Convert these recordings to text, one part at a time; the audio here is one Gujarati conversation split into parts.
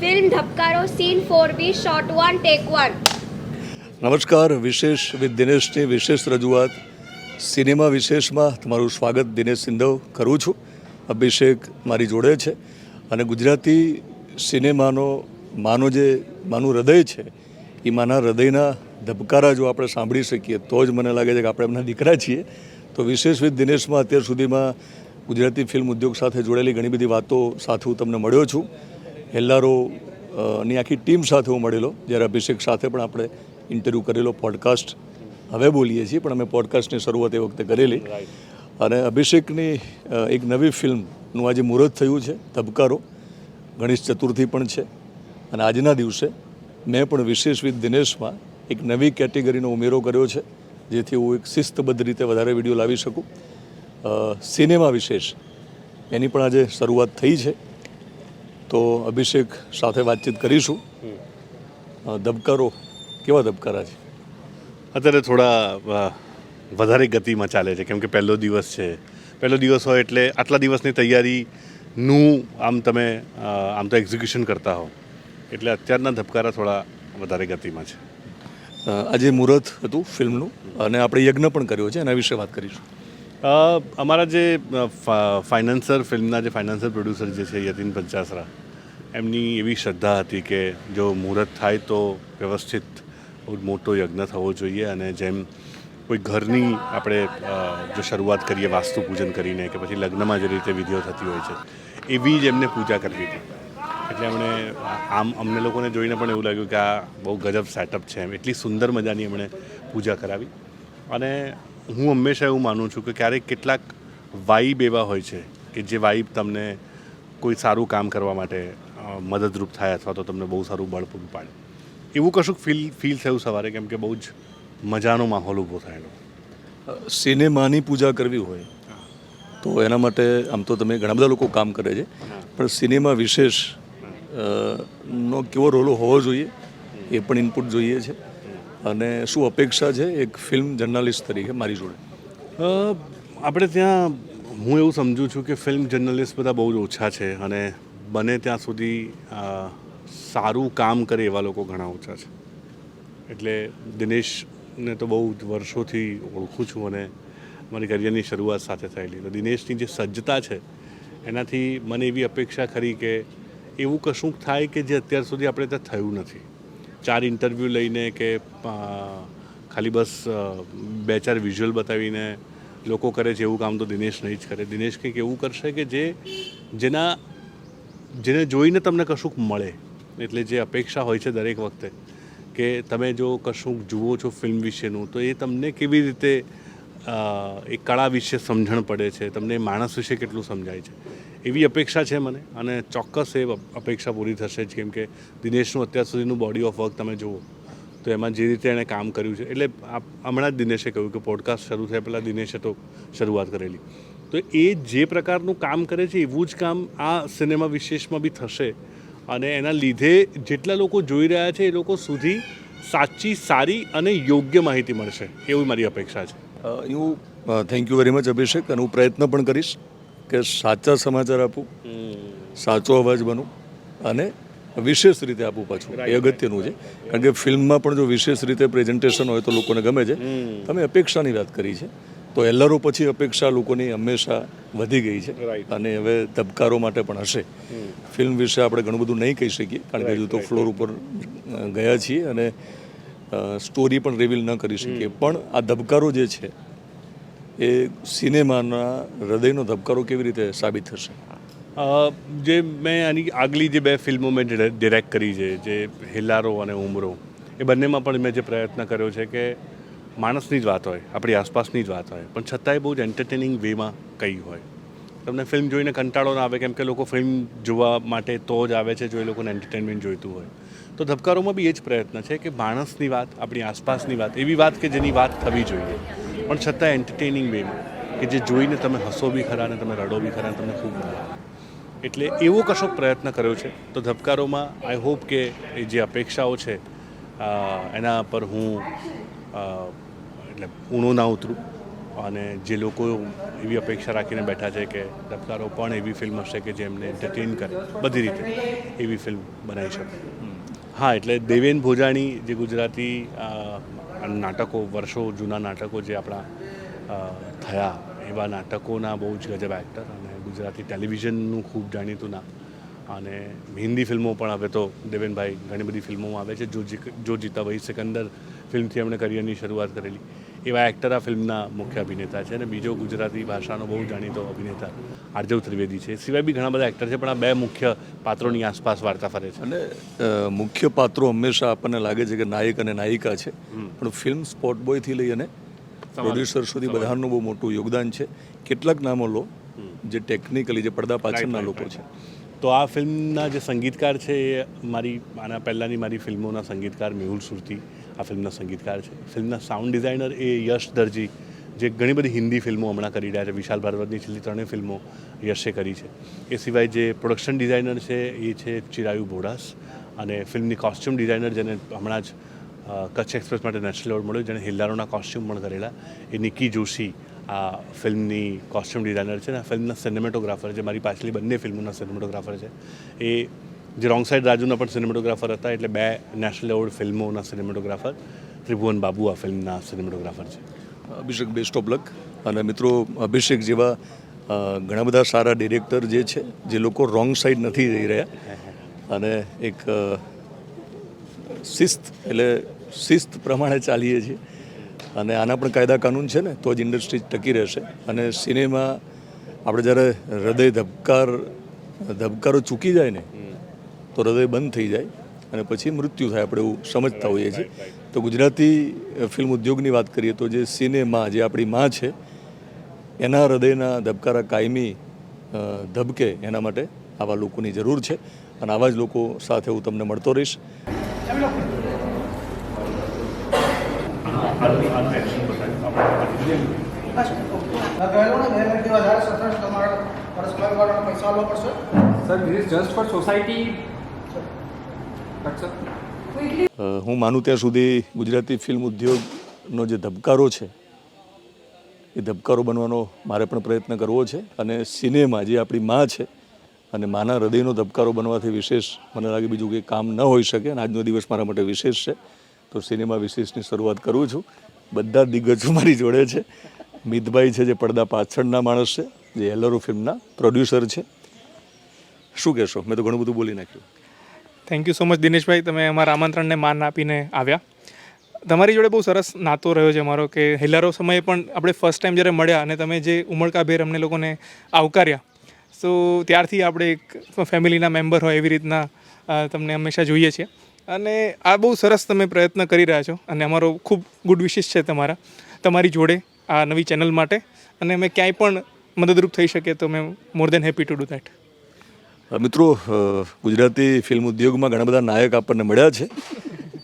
Film Dhabkaro scene four B shot one take one નમસ્કાર, વિશેષ વિથ દિનેશની વિશેષ રજૂઆત. સિનેમા વિશેષમાં તમારું સ્વાગત દિનેશ સિંધવ કરું છું. અભિષેક મારી જોડે છે અને ગુજરાતી સિનેમાનો માનો જે માનું હૃદય છે, એ માના હૃદયના ધબકારા જો આપણે સાંભળી શકીએ, તો જ મને લાગે છે કે આપણે એમના દીકરા છીએ. તો વિશેષ વિથ દિનેશમાં અત્યાર સુધીમાં ગુજરાતી ફિલ્મ ઉદ્યોગ સાથે જોડેલી ઘણી બધી વાતો સાથે હું તમને મળ્યો છું. હેલ્લારો ની આખી ટીમ સાથે હું મળેલો. જ્યારે અભિષેક સાથે પણ આપણે ઇન્ટરવ્યૂ કરેલો પોડકાસ્ટ હવે બોલીએ છીએ, પણ અમે પોડકાસ્ટની શરૂઆત એ વખતે કરેલી. અને અભિષેકની એક નવી ફિલ્મનું આજે મુહૂર્ત થયું છે, ધબકારો. ગણેશ ચતુર્થી પણ છે. અને આજના દિવસે મેં પણ વિશેષ વિથ દિનેશમાં એક નવી કેટેગરીનો ઉમેરો કર્યો છે, જેથી હું એક શિસ્તબદ્ધ રીતે વધારે વીડિયો લાવી શકું. સિનેમા વિશેષ. એની પણ આજે શરૂઆત થઈ છે. તો અભિષેક સાથે વાતચીત કરીશું. ધબકારો કેવા ધબકારા છે? અત્યારે થોડા વધારે ગતિમાં ચાલે છે કેમ કે પહેલો દિવસ છે. પહેલો દિવસ હોય એટલે આટલા દિવસની તૈયારીનું આમ તમે આમ તો એક્ઝિક્યુશન કરતા હો એટલે અત્યારના ધબકારા થોડા વધારે ગતિમાં છે. આજે મુહૂર્ત હતું ફિલ્મનું અને આપણે યજ્ઞ પણ કર્યો છે એના વિશે વાત કરીશું. અમારા જે ફાઇનાન્સર ફિલ્મના જે ફાઇનાન્સર પ્રોડ્યુસર જે છે યતિન પંચાસરા એમની એવી શ્રદ્ધા હતી કે જો મુહૂર્ત થાય તો વ્યવસ્થિત મોટો યજ્ઞ થવો જોઈએ અને જેમ કોઈ ઘરની આપણે જો શરૂઆત કરીએ વાસ્તુ પૂજન કરીને કે પછી લગ્નમાં જે રીતે વિધિઓ થતી હોય છે, એવી જ એમને પૂજા કરવી હતી. એટલે એમણે આમ, અમને લોકોને જોઈને પણ એવું લાગ્યું કે આ બહુ ગજબ સેટઅપ છે એમ. એટલી સુંદર મજાની એમણે પૂજા કરાવી. અને હું હંમેશા એવું માનું છું કે ક્યારેક કેટલાક વાઇબ એવા હોય છે કે જે વાઇબ તમને કોઈ સારું કામ કરવા માટે મદદરૂપ થાય અથવા તો તમને બહુ સારું બળ પૂરું પાડે. એવું કશુંક ફીલ ફીલ થયું સવારે કેમ કે બહુ જ મજાનો માહોલ ઊભો થયેલો. સિનેમાની પૂજા કરવી હોય તો એના માટે આમ તો તમે ઘણા બધા લોકો કામ કરે છે પણ સિનેમા વિશેષ નો કેવો રોલ હોવો જોઈએ એ પણ ઇનપુટ જોઈએ છે. અને શું અપેક્ષા છે એક ફિલ્મ જર્નાલિસ્ટ તરીકે મારી જોડે? આપણે ત્યાં હું એવું સમજુ છું કે ફિલ્મ જર્નલિસ્ટ બધા બહુ જ ઓછા છે અને બને ત્યાં સુધી સારું કામ કરે એવા લોકો ઘણા ઓછા છે. એટલે દિનેશને તો બહુ જ વર્ષોથી ઓળખું છું અને મારી કરિયરની શરૂઆત સાથે થયેલી. તો દિનેશની જે સજ્જતા છે, એનાથી મને એવી અપેક્ષા ખરી કે એવું કશુંક થાય કે જે અત્યાર સુધી આપણે ત્યાં થયું નથી. ચાર ઇન્ટરવ્યૂ લઈને કે ખાલી બસ બે ચાર વિઝ્યુઅલ બતાવીને લોકો કરે છે, એવું કામ તો દિનેશ નહીં જ કરે. દિનેશ કંઈક એવું કરશે કે જે, જેના જેને જોઈને તમને કશુંક મળે, એટલે જે અપેક્ષા હોય છે દરેક વખતે, કે તમે જો કશુંક જુઓ છો ફિલ્મ વિશેનું, તો એ તમને કેવી રીતે એ કળા વિશે સમજણ પડે છે, તમને માણસ વિશે કેટલું સમજાય છે. એવી અપેક્ષા છે મને, અને ચોક્કસ એ અપેક્ષા પૂરી થશે જ, કેમ કે દિનેશનું અત્યાર સુધીનું બોડી ઓફ વર્ક તમે જુઓ, તો એમાં જે રીતે એણે કામ કર્યું છે, એટલે હમણાં જ દિનેશે કહ્યું કે પોડકાસ્ટ શરૂ થયા પહેલાં દિનેશે તો શરૂઆત કરેલી. તો એ જે પ્રકારનું કામ કરે છે એવું જ કામ આ સિનેમા વિશેષમાં બી થશે. અને એના લીધે જેટલા લોકો જોઈ રહ્યા છે એ લોકો સુધી સાચી સારી અને યોગ્ય માહિતી મળશે. એવી મારી અપેક્ષા છે. હું thank you very much Abhishek અને હું પ્રયત્ન પણ કરીશ કે સાચા સમાચાર આપું સાચો અવાજ બનું અને વિશેષ રીતે આપવું પાછું. એ અગત્યનું છે. કારણ કે ફિલ્મમાં પણ જો વિશેષ રીતે પ્રેઝન્ટેશન હોય તો લોકોને ગમે છે. તમે અપેક્ષાની વાત કરી છે. તો એલઆરઓ પછી અપેક્ષા લોકોની હંમેશા વધી ગઈ છે. અને હવે ધબકારો માટે પણ હશે. ફિલ્મ વિશે આપણે ઘણું બધું નહીં કહી શકીએ કારણ કે હજુ તો ફ્લોર ઉપર ગયા છીએ અને સ્ટોરી પણ રિવીલ ન કરી શકીએ. પણ આ ધબકારો જે છે એ સિનેમાના હૃદયનો ધબકારો કેવી રીતે સાબિત થશે? જે મેં આની આગલી જે બે ફિલ્મો મેં ડિરેક્ટ કરી છે જે હિલારો અને ઉમરો એ બંનેમાં પણ મેં જે પ્રયત્ન કર્યો છે કે માણસની જ વાત હોય, આપણી આસપાસની જ વાત હોય, પણ છતાંય બહુ જ એન્ટરટેનિંગ વેમાં કહી હોય. તમને ફિલ્મ જોઈને કંટાળો ના આવે, કેમ કે લોકો ફિલ્મ જોવા માટે તો જ આવે છે જો એ લોકોને એન્ટરટેનમેન્ટ જોઈતું હોય. તો ધબકારોમાં બી એ જ પ્રયત્ન છે કે માણસની વાત, આપણી આસપાસની વાત, એવી વાત કે જેની વાત થવી જોઈએ. પણ છતાં એન્ટરટેનિંગ વેમાં કે જે જોઈને તમે હસો બી ખરા અને તમે રડો બી ખરા અને તમને ખૂબ મજા એટલે એવો કશો પ્રયત્ન કર્યો છે. તો ધબકારોમાં આઈ હોપ કે એ જે અપેક્ષાઓ છે એના પર હું એટલે ઊણું ના ઉતરું. અને જે લોકો એવી અપેક્ષા રાખીને બેઠા છે કે ધબકારો પણ એવી ફિલ્મ હશે કે જે એમને કરે. બધી રીતે એવી ફિલ્મ બનાવી શકે. હા, એટલે દેવેન ભોજાણી જે ગુજરાતી નાટકો, વર્ષો જૂના નાટકો જે આપણા થયા, એવા નાટકોના બહુ જ ગજબ એક્ટર અને ગુજરાતી ટેલિવિઝનનું ખૂબ જાણીતું નામ. અને હિન્દી ફિલ્મો પણ હવે તો દેવેનભાઈ ઘણી બધી ફિલ્મોમાં આવે છે. જો જીતા વહી સિકંદર ફિલ્મથી એમણે કરિયરની શરૂઆત કરેલી. એવા એક્ટર આ ફિલ્મના મુખ્ય અભિનેતા છે અને બીજો ગુજરાતી ભાષાનો બહુ જાણીતો અભિનેતા આર્જવ ત્રિવેદી છે. સિવાય બી ઘણા બધા એક્ટર છે પણ આ બે મુખ્ય પાત્રોની આસપાસ વાર્તા ફરે છે. અને મુખ્ય પાત્રો હંમેશા આપણને લાગે છે કે નાયક અને નાયિકા છે. પણ ફિલ્મ સ્પોટ બોયથી લઈ અને પ્રોડ્યુસર સુધી બધાનું બહુ મોટું યોગદાન છે. કેટલાક નામો લો જે ટેકનિકલી જે પડદા પાછળના લોકો છે. તો આ ફિલ્મના જે સંગીતકાર છે એ મારી આના પહેલાંની મારી ફિલ્મોના સંગીતકાર મેહુલ સુરતી આ ફિલ્મના સંગીતકાર છે. ફિલ્મના સાઉન્ડ ડિઝાઇનર એ યશ દરજી, જે ઘણી બધી હિન્દી ફિલ્મો હમણાં કરી રહ્યા છે. વિશાલ ભારદ્વાજની છેલ્લી ત્રણેય ફિલ્મો યશે કરી છે. એ સિવાય જે પ્રોડક્શન ડિઝાઇનર છે, એ છે ચિરાયુ બોડાસ અને ફિલ્મની કોસ્ટ્યુમ ડિઝાઇનર જેને હમણાં જ કચ્છ એક્સપ્રેસ માટે નેશનલ એવોર્ડ મળ્યો, જેણે હિલ્લારોના કોસ્ટ્યુમ પણ કરેલા. એ નિકી જોશી આ ફિલ્મની કોસ્ટ્યુમ ડિઝાઇનર છે અને આ ફિલ્મના સિનેમેટોગ્રાફર જે મારી પાછલી બંને ફિલ્મોના સિનેમેટોગ્રાફર છે. એ જે રોંગ સાઈડ રાજુના પણ સિનેમેટોગ્રાફર હતા, એટલે બે નેશનલ એવોર્ડ ફિલ્મોના સિનેમેટોગ્રાફર ત્રિભુવન બાબુ આ ફિલ્મના સિનેમેટોગ્રાફર છે. અભિષેક બેસ્ટ ઓફ લક અને મિત્રો અભિષેક જેવા ઘણા બધા સારા ડિરેક્ટર જે છે, જે લોકો રોંગ સાઈડ નથી જઈ રહ્યા. અને એક શિસ્ત, એટલે શિસ્ત પ્રમાણે ચાલીએ છીએ. અને આના પણ કાયદા કાનૂન છે ને, તો જ ઇન્ડસ્ટ્રી ટકી રહેશે. અને સિનેમા આપણે જ્યારે હૃદય ધબકાર, ધબકારો ચૂકી જાય ને તો હૃદય બંધ થઈ જાય અને પછી મૃત્યુ થાય આપણે એવું સમજતા હોઈએ છીએ. તો ગુજરાતી ફિલ્મ ઉદ્યોગની વાત કરીએ તો જે સિનેમા જે આપણી માં છે એના હૃદયના ધબકારા કાયમી ધબકે એના માટે આવા લોકોની જરૂર છે અને આવા જ લોકો સાથે હું તમને મળતો રહીશ. સર જસ્ટ ફોર મિનિટથી હું માનું ત્યાં સુધી ગુજરાતી ફિલ્મ ઉદ્યોગનો જે ધબકારો છે, એ ધબકારો બનવાનો મારે પણ પ્રયત્ન કરવો છે અને સિનેમા જે આપણી માં છે અને માના હૃદયનો ધબકારો બનવાથી વિશેષ મને લાગે બીજું કંઈ કામ ન હોઈ શકે અને આજનો દિવસ મારા માટે વિશેષ છે. તો સિનેમા વિશેષની શરૂઆત કરું છું. બધા દિગ્ગજો મારી જોડે છે. મિતભાઈ છે જે પડદા પાછળના માણસ છે, જે એલરો ફિલ્મના પ્રોડ્યુસર છે. શું કહેશો? મેં તો ઘણું બધું બોલી નાખ્યું. Thank you so much Dineshbhai તમે અમારા આમંત્રણને માન આપીને આવ્યા. તમારી જોડે બહુ સરસ નાતો રહ્યો છે મારો કે હેલારો સમયે પણ આપણે ફર્સ્ટ ટાઈમ જ્યારે મળ્યા અને તમે જે ઉમળકાભેર અમને લોકોને આવકાર્યા સો ત્યારથી આપણે એક ફેમિલીના મેમ્બર હોય એવી રીતના તમને હંમેશા જોઈએ છીએ. અને આ બહુ સરસ તમે પ્રયત્ન કરી રહ્યા છો અને અમારો ખૂબ ગુડ વિશેષ છે તમારા, તમારી જોડે આ નવી ચેનલ માટે. અને અમે ક્યાંય પણ મદદરૂપ થઈ શકીએ તો મેં more than happy to do that મિત્રો ગુજરાતી ફિલ્મ ઉદ્યોગમાં ઘણા બધા નાયક આપણને મળ્યા છે,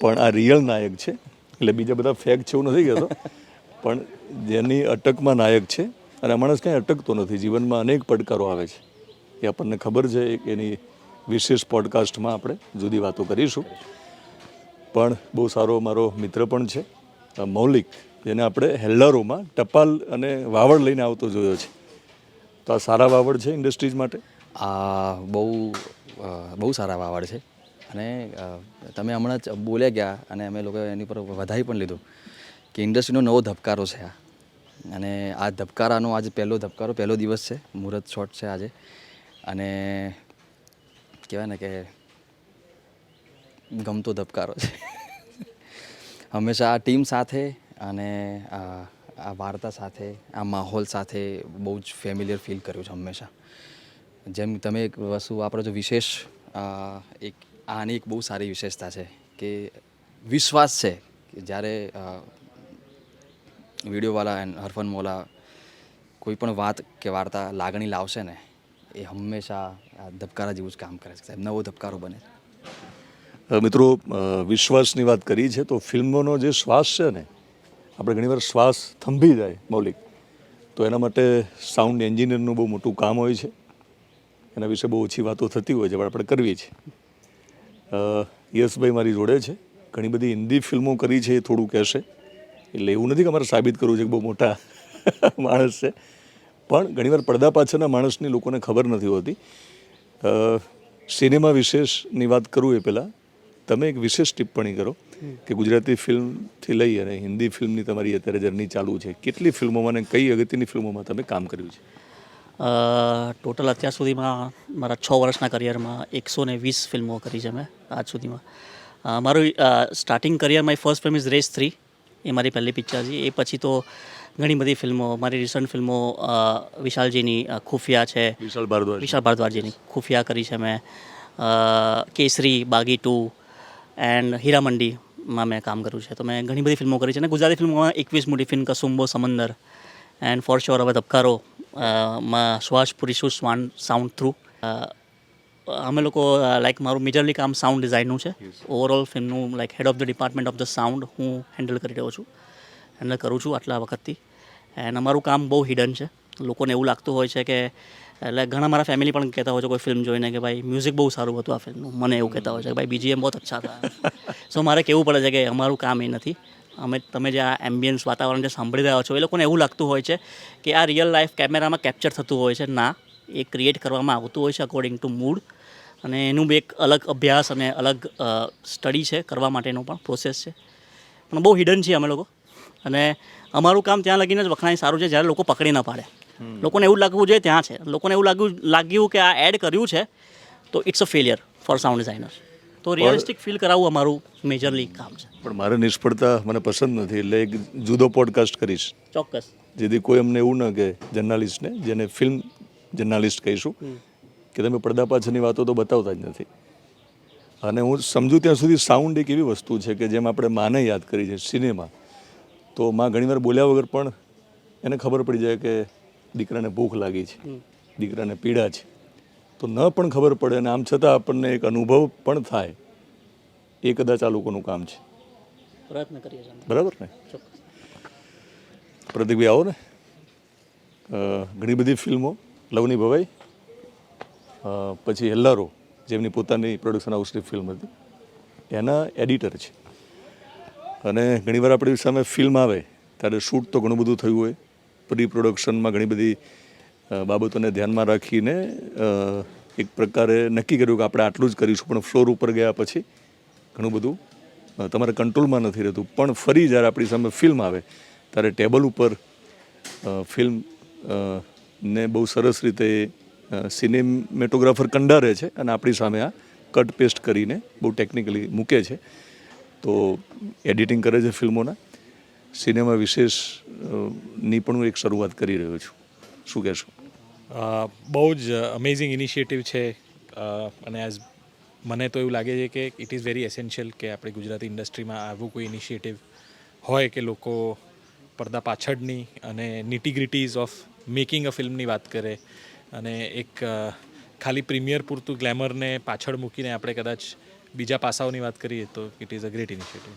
પણ આ રિયલ નાયક છે. એટલે બીજા બધા ફેક છે એવું નથી કહેતો. પણ જેની અટકમાં નાયક છે, અને માણસ કાંઈ અટકતો નથી. જીવનમાં અનેક પડકારો આવે છે. એ આપણને ખબર છે એની વિશેષ પોડકાસ્ટમાં આપણે જુદી વાતો કરીશું. પણ બહુ સારો મારો મિત્ર પણ છે મૌલિક, જેને આપણે હેલ્લારોમાં ટપાલ અને વાવડ લઈને આવતો જોયો છે. તો આ સારા વાવડ છે ઇન્ડસ્ટ્રીઝ માટે? આ બહુ બહુ સારા વાવડ છે. અને તમે હમણાં જ બોલ્યા ગયા અને અમે લોકો એની પર વધાઈ પણ લીધું કે ઇન્ડસ્ટ્રીનો નવો ધબકારો છે આ. અને આ ધબકારાનો આજે પહેલો ધબકારો, પહેલો દિવસ છે. મુહૂર્ત શોટ છે આજે. અને કહેવાય ને કે ગમતો ધબકારો છે. હંમેશા આ ટીમ સાથે અને આ વાર્તા સાથે, આ માહોલ સાથે બહુ જ ફેમિલિયર ફીલ કર્યું છે હંમેશા. જેમ તમે એક વસ્તુ, આપણો જો વિશેષ એક, આની એક બહુ સારી વિશેષતા છે કે વિશ્વાસ છે કે જ્યારે વિડીયોવાળા એન્ડ હરફન મોલા કોઈ પણ વાત કે વાર્તા લાગણી લાવશે ને, એ હંમેશા ધબકારા જેવું જ કામ કરે છે. સાહેબ, નવો ધબકારો બને મિત્રો વિશ્વાસની વાત કરી છે તો ફિલ્મોનો જે શ્વાસ છે ને, આપણે ઘણીવાર શ્વાસ થંભી જાય, મૌલિક. તો એના માટે સાઉન્ડ એન્જિનિયરનું બહુ મોટું કામ હોય છે. એના વિશે બહુ ઓછી વાતો થતી હોય છે, પણ આપણે કરવી છે. યશભાઈ મારી જોડે છે. ઘણી બધી હિન્દી ફિલ્મો કરી છે એ થોડું કહેશે. એટલે એવું નથી કે અમારે સાબિત કરવું છે કે બહુ મોટા માણસ છે. પણ ઘણીવાર પડદા પાછળના માણસની લોકોને ખબર નથી હોતી. સિનેમા વિશેષની વાત કરું એ પહેલાં. તમે એક વિશેષ ટિપ્પણી કરો કે ગુજરાતી ફિલ્મથી લઈ અને હિન્દી ફિલ્મની તમારી અત્યારે જર્ની ચાલુ છે. કેટલી ફિલ્મોમાં અને કઈ અગત્યની ફિલ્મોમાં તમે કામ કર્યું છે? ટોટલ અત્યાર સુધીમાં મારા છ વર્ષના કરિયરમાં એકસો ને વીસ ફિલ્મો કરી છે મેં આજ સુધીમાં. મારું સ્ટાર્ટિંગ કરિયર મારી first film is Race three એ મારી પહેલી પિક્ચર છે. એ પછી તો ઘણી બધી ફિલ્મો મારી રિસન્ટ ફિલ્મો વિશાલજીની ખુફિયા છે. વિશાલ ભારદ્વાજ. વિશાલ ભારદ્વાજજીની ખુફિયા કરી છે મેં. કેસરી બાગી ટુ એન્ડ હીરામંડીમાં મેં કામ કર્યું છે. તો મેં ઘણી બધી ફિલ્મો કરી છે. અને ગુજરાતી ફિલ્મોમાં એકવીસ મોટી film Kasumbo Samandar and for sure હવે ધબકારો શ્વાસ પૂરીશું સ્વાન સાઉન્ડ થ્રુ અમે લોકો લાઈક મારું મેજરલી કામ સાઉન્ડ ડિઝાઇનનું છે. ઓવરઓલ ફિલ્મનું like head of the department of the sound હું હેન્ડલ કરી રહ્યો છું. હેન્ડલ કરું છું આટલા વખતથી. એન્ડ અમારું કામ બહુ હિડન છે. લોકોને એવું લાગતું હોય છે કે એટલે ઘણા મારા ફેમિલી પણ કહેતા હોય છે કોઈ ફિલ્મ જોઈને કે ભાઈ મ્યુઝિક બહુ સારું હતું આ ફિલ્મનું મને એવું કહેતા હોય છે કે ભાઈ બીજીએમ બહુ અચ્છા હતા. સો મારે કહેવું પડે છે કે અમારું કામ એ નથી. અમે તમે જે આ એમ્બિયન્સ વાતાવરણ જે સાંભળી રહ્યા છો એ લોકોને એવું લાગતું હોય છે કે આ રિયલ લાઈફ કેમેરામાં કેપ્ચર થતું હોય છે. ના એ ક્રિએટ કરવામાં આવતું હોય છે અકોર્ડિંગ ટુ મૂડ અને એનું બી એક અલગ અભ્યાસ અને અલગ સ્ટડી છે કરવા માટેનો પણ પ્રોસેસ છે. પણ બહુ હિડન છીએ અમે લોકો. અને અમારું કામ ત્યાં લગીને જ વખણાય સારું છે જ્યારે લોકો પકડી ન પાડે. લોકોને એવું લાગવું જોઈએ ત્યાં છે. લોકોને એવું લાગ્યું લાગ્યું કે આ એડ કર્યું છે તો it's a failure for sound designer તો રિયલિસ્ટિક ફીલ કરાવવું અમારું મેજરલી કામ છે. પણ મારે નિષ્ફળતા મને પસંદ નથી એટલે એક જુદો પોડકાસ્ટ કરીશ. ચોક્કસ. જેથી કોઈ અમને એવું ન કે જર્નાલિસ્ટને જેને ફિલ્મ જર્નાલિસ્ટ કહીશું કે તમે પડદા પાછળની વાતો તો બતાવતા જ નથી. અને હું સમજુ ત્યાં સુધી સાઉન્ડ એક એવી વસ્તુ છે કે જેમ આપણે માને યાદ કરી છે સિનેમા તો માં ઘણીવાર બોલ્યા વગર પણ એને ખબર પડી જાય કે દીકરાને ભૂખ લાગી છે દીકરાને પીડા છે. તો ન પણ ખબર પડે અને આમ છતાં આપણને એક અનુભવ પણ થાય. એ કદાચ આ લોકોનું કામ છે. પ્રયત્ન કરીએ બરાબર ને? પ્રદીપભાઈ આવો ને. ઘણી બધી ફિલ્મો લવની ભવાઈ પછી હેલ્લારો જેમની પોતાની પ્રોડક્શન હાઉસની ફિલ્મ હતી. એના એડિટર છે. અને ઘણીવાર આપણી સામે ફિલ્મ આવે ત્યારે શૂટ તો ઘણું બધું થયું હોય. પ્રી પ્રોડક્શનમાં ઘણી બધી બાબતોને ધ્યાનમાં રાખીને એક પ્રકારે નક્કી કર્યું કે આપણે આટલું જ કરીશું, પણ ફ્લોર ઉપર ગયા પછી ઘણું બધું તમારે કંટ્રોલમાં નથી રહેતું. પણ ફરી જ્યારે આપણી સામે ફિલ્મ આવે, ત્યારે ટેબલ ઉપર ફિલ્મ ને બહુ સરસ રીતે સિનેમેટોગ્રાફર કંડારે છે અને આપણી સામે આ કટ પેસ્ટ કરીને બહુ ટેકનિકલી મૂકે છે. તો એડિટિંગ કરે છે ફિલ્મોના સિનેમા વિશેષની પણ હું એક શરૂઆત કરી રહ્યો છું. શું કહેશો? બહુ જ અમેઝિંગ ઇનિશિયેટિવ છે. અને એઝ મને તો એવું લાગે છે કે ઇટ ઇઝ વેરી એસેન્શિયલ કે આપણે ગુજરાતી ઇન્ડસ્ટ્રીમાં આવું કોઈ ઇનિશિયેટિવ હોય કે લોકો પડદા પાછળની અને નિટીગ્રિટીઝ ઓફ મેકિંગ અ ફિલ્મની વાત કરે. અને એક ખાલી પ્રીમિયર પૂરતું ગ્લેમરને પાછળ મૂકીને આપણે કદાચ બીજા પાસાઓની વાત કરીએ તો it is a great initiative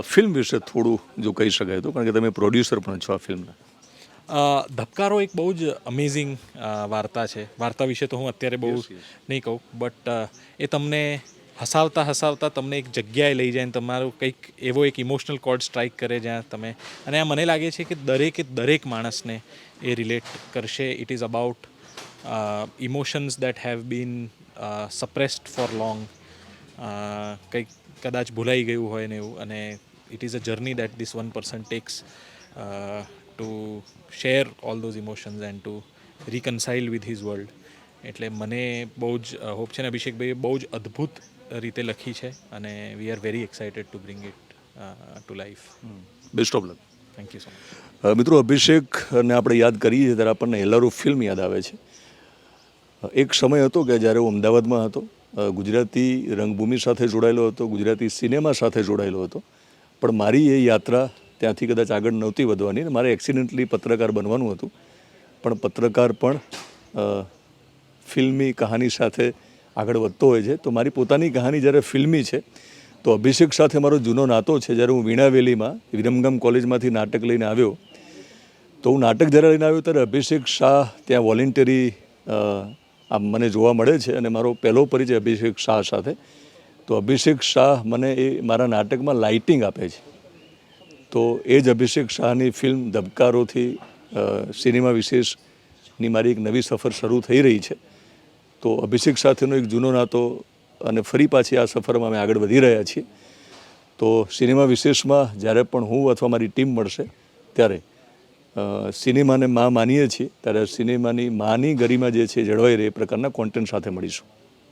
film વિશે થોડું જો કહી શકાય તો કારણ કે તમે પ્રોડ્યુસર પણ છો આ ફિલ્મના ધબકારો એક બહુ જ અમેઝિંગ વાર્તા છે. વાર્તા વિશે તો હું અત્યારે બહુ નહીં કહું બટ એ તમને હસાવતા હસાવતા તમને એક જગ્યાએ લઈ જાય ને તમારું કંઈક એવો એક ઇમોશનલ કોર્ડ સ્ટ્રાઇક કરે જ્યાં તમે અને આ મને લાગે છે કે દરેકે દરેક માણસને એ રિલેટ કરશે. It is about emotions that have been suppressed for long કંઈક કદાચ ભૂલાઈ ગયું હોય ને એવું અને it is a journey that this one person takes to share all those emotions and to reconcile with his world એટલે મને બહુ જ હોપ છે ને અભિષેકભાઈએ બહુ જ અદ્ભુત રીતે લખી છે અને we are very excited to bring it to life best of luck thank you so much મિત્રો અભિષેક ને આપણે યાદ કરીએ છીએ ત્યારે આપણને હેલારો ફિલ્મ યાદ આવે છે. એક સમય હતો કે જ્યારે હું અમદાવાદમાં હતો. ગુજરાતી રંગભૂમિ સાથે જોડાયેલો હતો ગુજરાતી સિનેમા સાથે જોડાયેલો હતો. પણ મારી એ યાત્રા ત્યાંથી કદાચ આગળ નહોતી વધવાની. મારે એક્સિડન્ટલી પત્રકાર બનવાનું હતું. પણ પત્રકાર પણ ફિલ્મી કહાની સાથે આગળ વધતો હોય છે. તો મારી પોતાની કહાની જ્યારે ફિલ્મી છે, તો અભિષેક સાથે મારો જૂનો નાતો છે. જ્યારે હું વીણાવેલીમાં વિરમગામ કોલેજમાંથી નાટક લઈને આવ્યો, તો હું નાટક જ્યારે લઈને આવ્યો ત્યારે અભિષેક શાહ ત્યાં વોલેન્ટરી આ મને જોવા મળે છે અને મારો પહેલો પરિચય અભિષેક શાહ સાથે. તો અભિષેક શાહ મને એ મારા નાટકમાં લાઇટિંગ આપે છે. તો એ જ અભિષેક શાહની ફિલ્મ ધબકારોથી સિનેમા વિશેષની મારી એક નવી સફર શરૂ થઈ રહી છે. તો અભિષેક સાથેનો એક જૂનો નાતો અને ફરી પાછી આ સફરમાં અમે આગળ વધી રહ્યા છીએ. તો સિનેમા વિશેષમાં જ્યારે પણ હું અથવા મારી ટીમ મળશે, ત્યારે સિનેમાને માં માનીએ છીએ, ત્યારે સિનેમાની માની ગરિમા જે છે જળવાઈ રહે એ પ્રકારના કોન્ટેન્ટ સાથે મળીશું.